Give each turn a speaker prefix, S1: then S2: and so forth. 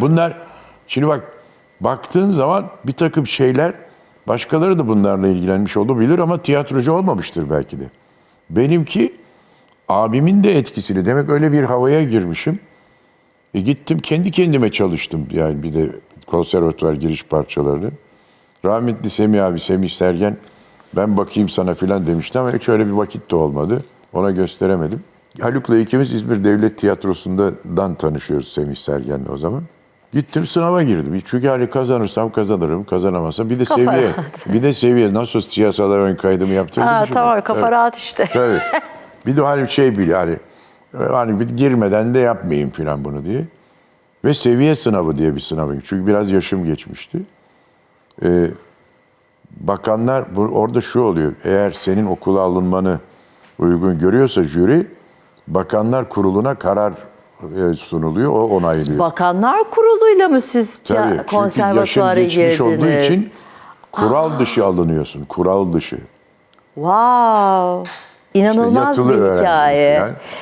S1: Bunlar şimdi bak baktığın zaman bir takım şeyler başkaları da bunlarla ilgilenmiş olabilir ama tiyatrocu olmamıştır belki de. Benimki abimin de etkisiyle demek öyle bir havaya girmişim. E gittim kendi kendime çalıştım yani bir de konservatuvar giriş parçalarını. Rahmetli Semih abi, Semih Sergen ben bakayım sana filan demişti ama hiç öyle bir vakit de olmadı. Ona gösteremedim. Haluk'la ikimiz İzmir Devlet Tiyatrosu'ndan tanışıyoruz Semih Sergen'le o zaman. Gittim sınava girdim. Çünkü hani kazanırsam kazanırım, kazanamazsam bir de
S2: Kafa
S1: seviye.
S2: rahat.
S1: Bir de seviye nasıl siyasalar ön kaydımı yaptırdım.
S2: Ha, tamam kafa
S1: Tabii.
S2: rahat işte.
S1: Tabii. Bir de hani şey bil hani hani bir girmeden de yapmayayım filan bunu diye. Ve seviye sınavı diye bir sınavı. Çünkü biraz yaşım geçmişti. Ee, bakanlar bu, orada şu oluyor. Eğer senin okula alınmanı uygun görüyorsa jüri bakanlar kuruluna karar sunuluyor. O onaylıyor.
S2: Bakanlar Kurulu'yla mı siz
S1: Tabii. Çünkü yaşın
S2: konservatuara
S1: geçmiş olduğu için kural dışı alınıyorsun. Kural dışı.
S2: Wow.
S1: İşte
S2: İnanılmaz
S1: yatılı
S2: bir
S1: öğrenci
S2: hikaye.
S1: falan.